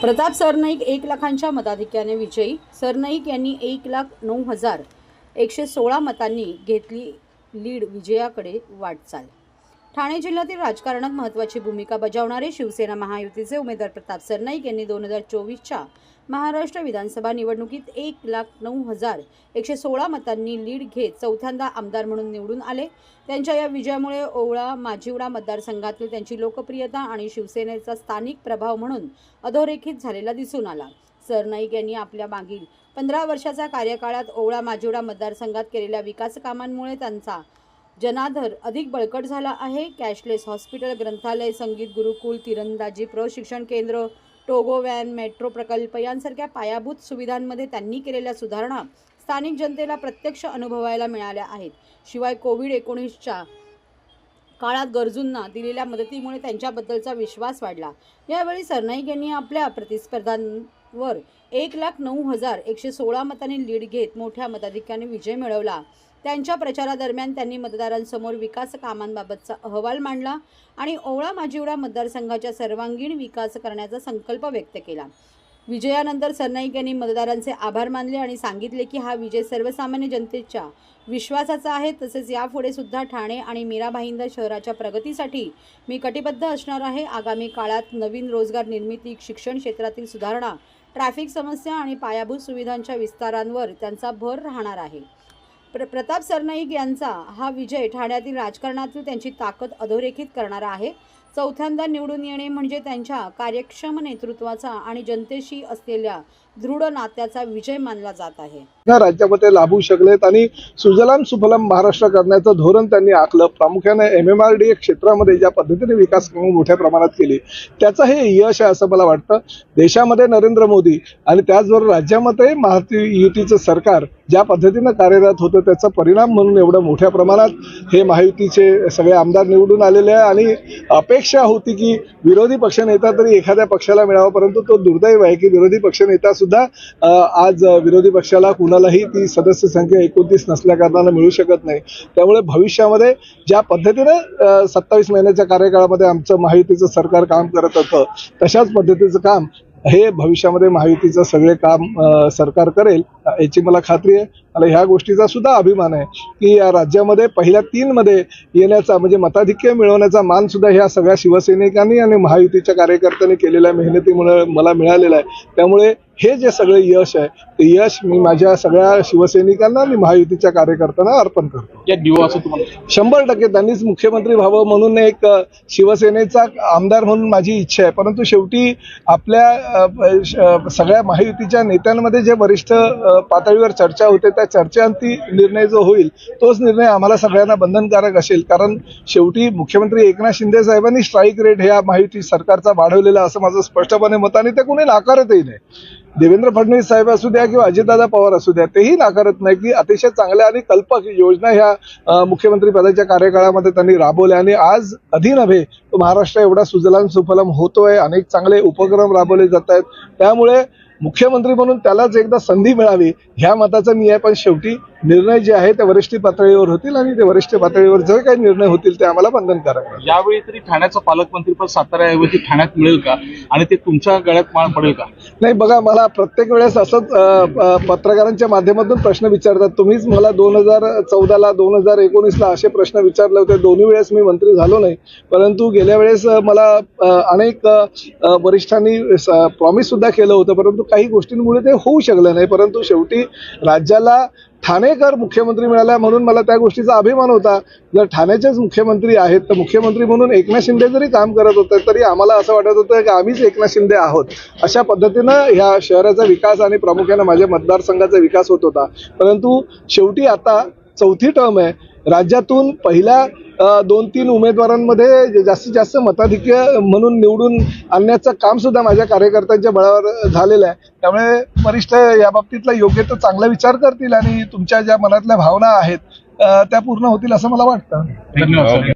प्रताप सरनाईक एक लाखांच्या मताधिक्याने विजयी. सरनाईक यांनी एक लाख नऊ हजार एकशे सोळा मतांनी घेतली लीड. विजयाकडे वाटचाल ठाणे जिल्ह्यातील राजकारणात महत्त्वाची भूमिका बजावणारे शिवसेना महायुतीचे उमेदवार प्रताप सरनाईक यांनी दोन हजार चोवीसच्या महाराष्ट्र विधानसभा निवडणुकीत एक लाख नऊ हजार एकशे सोळा मतांनी लीड घेत चौथ्यांदा आमदार म्हणून निवडून आले. त्यांच्या या विजयामुळे ओवळा माजिवडा मतदारसंघातील त्यांची लोकप्रियता आणि शिवसेनेचा स्थानिक प्रभाव म्हणून अधोरेखित झालेला दिसून आला. सरनाईक यांनी आपल्या मागील पंधरा वर्षाच्या कार्यकाळात ओवळा माजिवडा मतदारसंघात केलेल्या विकास कामांमुळे त्यांचा जनाधर अधिक बळकट झाला आहे. कॅशलेस हॉस्पिटल ग्रंथालय संगीत गुरुकुल तिरंदाजी प्रशिक्षण केंद्र टोगो व्हॅन मेट्रो प्रकल्प यांसारख्या पायाभूत सुविधांमध्ये त्यांनी केलेल्या सुधारणा स्थानिक जनतेला प्रत्यक्ष अनुभवायला मिळाल्या आहेत. शिवाय कोविड एकोणीसच्या काळात गरजूंना दिलेल्या मदतीमुळे त्यांच्याबद्दलचा विश्वास वाढला. यावेळी सरनाईक यांनी आपल्या प्रतिस्पर्धांवर एक लाख नऊ हजार एकशे सोळा मतांनी लीड घेत मोठ्या मताधिक्याने विजय मिळवला. त्यांच्या प्रचारादरम्यान त्यांनी मतदारांसमोर विकास कामांबाबतचा अहवाल मांडला आणि ओवळा माजिवडा मतदारसंघाच्या सर्वांगीण विकास करण्याचा संकल्प व्यक्त केला. विजयानंतर सरनाईक यांनी मतदारांचे आभार मानले आणि सांगितले की हा विजय सर्वसामान्य जनतेच्या विश्वासाचा आहे. तसेच यापुढे सुद्धा ठाणे आणि मीरा भाईंदर शहराच्या प्रगतीसाठी मी कटिबद्ध असणार आहे. आगामी काळात नवीन रोजगार निर्मिती शिक्षण क्षेत्रातील सुधारणा ट्रॅफिक समस्या आणि पायाभूत सुविधांच्या विस्तारांवर त्यांचा भर राहणार आहे. प्र प्रताप सरनाईक यांचा हा विजय ठाण्यातील राजकारणातील त्यांची ताकद अधोरेखित करणारा आहे. चौथ्यांदा निवडून येणे म्हणजे त्यांच्या कार्यक्षम नेतृत्वाचा आणि जनतेशी असलेल्या दृढ नात्याचा विजय मानला जात आहे. राज्यामध्ये लाभू शकलेत आणि सुजलाम सुफलाम महाराष्ट्र करण्याचं धोरण त्यांनी आखलं. प्रामुख्याने एम एम आर डी क्षेत्रामध्ये ज्या पद्धतीने विकास कामं मोठ्या प्रमाणात केली त्याचं हे यश आहे असं मला वाटतं. देशामध्ये नरेंद्र मोदी आणि त्याचबरोबर राज्यामध्ये महायुतीचं सरकार ज्या पद्धतीनं कार्यरत होतं त्याचा परिणाम म्हणून एवढं मोठ्या प्रमाणात हे महायुतीचे सगळे आमदार निवडून आलेले आहे आणि अपेक्षा अपेक्षा होती की विरोधी पक्षनेता तरी एखाद्या पक्षाला मिळावा परंतु तो दुर्दैव आहे की विरोधी पक्षनेता सुद्धा आज विरोधी पक्षाला कुणालाही ती सदस्य संख्या एकोणतीस नसल्या कारणानं मिळू शकत नाही. त्यामुळे भविष्यामध्ये ज्या पद्धतीनं सत्तावीस महिन्याच्या कार्यकाळामध्ये आमचं महायुतीचं सरकार काम करत होतं तशाच पद्धतीचं काम हे भविष्यामध्ये महायुतीचं सगळे काम सरकार करेल. याची मला खात्री आहे. आणि ह्या गोष्टीचा सुद्धा अभिमान आहे की या राज्यामध्ये पहिल्या तीन मध्ये येण्याचा म्हणजे मताधिक्य मिळवण्याचा मान सुद्धा ह्या सगळ्या शिवसैनिकांनी आणि महायुतीच्या कार्यकर्त्यांनी केलेल्या मेहनतीमुळे मला मिळालेलं आहे. त्यामुळे हे जे सगळे यश आहे ते यश मी माझ्या सगळ्या शिवसैनिकांना आणि महायुतीच्या कार्यकर्त्यांना अर्पण करतो. शंभर टक्के त्यांनीच मुख्यमंत्री व्हावं म्हणून एक शिवसेनेचा आमदार म्हणून माझी इच्छा आहे. परंतु शेवटी आपल्या सगळ्या महायुतीच्या नेत्यांमध्ये जे वरिष्ठ पातळीवर चर्चा होते त्या चर्चेअंती निर्णय जो होईल तोच निर्णय आम्हाला सगळ्यांना बंधनकारक असेल. कारण शेवटी मुख्यमंत्री एकनाथ शिंदे साहेबांनी स्ट्राईक रेट ह्या माहिती सरकारचा वाढवलेला असं माझं स्पष्टपणे मत आणि ते कोणी नाकारतही नाही. देवेंद्र फडणवीस साहेब असू द्या किंवा अजितदादा पवार असू द्या तेही नाकारत नाही की अतिशय चांगल्या आणि कल्पक योजना ह्या मुख्यमंत्री पदाच्या कार्यकाळामध्ये त्यांनी राबवल्या. आणि आज अधीनभे तो महाराष्ट्र एवढा सुजलाम सुफलाम होतोय अनेक चांगले उपक्रम राबवले जात आहेत. त्यामुळे मुख्यमंत्री म्हणून त्यालाच एकदा संधी मिळावी ह्या मताचा मी आहे. पण शेवटी निर्णय जे आहे ते वरिष्ठ पातळीवर होतील आणि ते वरिष्ठ पातळीवर जे काही निर्णय होतील ते आम्हाला बंधनकारक यावेळी तरी ठाण्याचं पालकमंत्रीपद साताऱ्याऐवजी ठाण्यात मिळेल का? आणि ते तुमच्या गळ्यात माळ पडेल का? नाही बघा मला प्रत्येक वेळेस असंच पत्रकारांच्या माध्यमातून प्रश्न विचारतात. तुम्हीच मला दोन हजार चौदाला दोन हजार एकोणीसला असे प्रश्न विचारले होते. दोन्ही वेळेस मी मंत्री झालो नाही. परंतु गेल्या वेळेस मला अनेक वरिष्ठांनी प्रॉमिस सुद्धा केलं होतं. परंतु काही गोष्टींमुळे ते होऊ शकलं नाही. परंतु शेवटी राज्याला ठाणेकर मुख्यमंत्री मिळाला म्हणून मला त्या गोष्टीचा अभिमान होता. जर ठाण्याचेच मुख्यमंत्री आहेत तर मुख्यमंत्री म्हणून एकनाथ शिंदे जरी काम करत होते तरी आम्हाला असं वाटत होतं की आम्हीच एकनाथ शिंदे आहोत. अशा पद्धतीनं ह्या शहराचा विकास आणि प्रामुख्यानं माझ्या मतदारसंघाचा विकास होत होता. परंतु शेवटी आता चौथी टर्म आहे. राज्यातून पहिल्या दोन तीन उमेदवारांमध्ये जास्तीत जास्त मताधिक्य म्हणून निवडून आणण्याचं काम सुद्धा माझ्या कार्यकर्त्यांच्या बळावर झालेलं आहे. त्यामुळे वरिष्ठ या बाबतीतला योग्य तो चांगला विचार करतील आणि तुमच्या ज्या मनातल्या भावना आहेत त्या पूर्ण होतील असं मला वाटतं. धन्यवाद